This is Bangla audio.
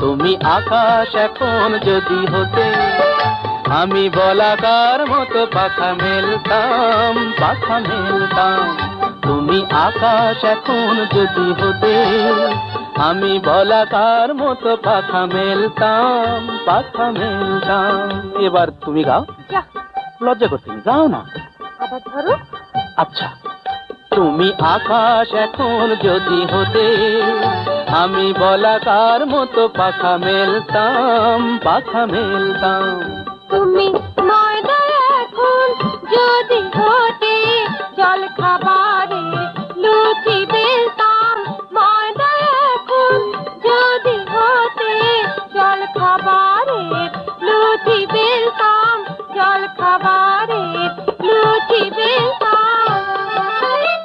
তুমি আকাশ এখন যদি হতে আমি বলাকার মতো পাখা মেলতাম পাখা মেলতাম তুমি আকাশ এখন যদি হতে আমি বলাকার মতো পাখা মেলতাম পাখা মেলতাম এবার তুমি গাও লজ্জা করতে গাও না আচ্ছা তুমি আকাশ এখন যদি হতে, আমি বলাকার মতো পাখা মেলতাম পাখা মেলতাম। তুমি ময়দা এখন যদি হতে, জল খাবার